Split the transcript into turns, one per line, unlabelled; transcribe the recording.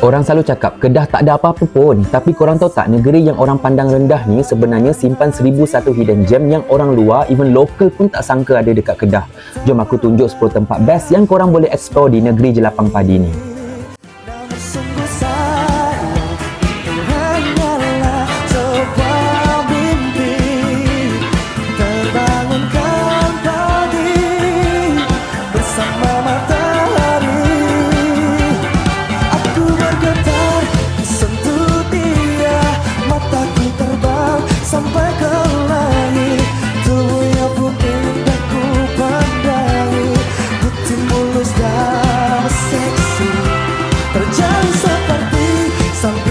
Orang selalu cakap Kedah tak ada apa-apa pun. Tapi korang tahu tak Negeri yang orang pandang rendah ni Sebenarnya simpan seribu satu hidden gem Yang orang luar Even local pun tak sangka ada dekat Kedah. Jom aku tunjuk 10 tempat best Yang korang boleh explore di negeri jelapang padi ni
sampai ke langit. Tubuhnya pun indah ku pandangi Putih mulus dan seksi. Terjadi seperti sampai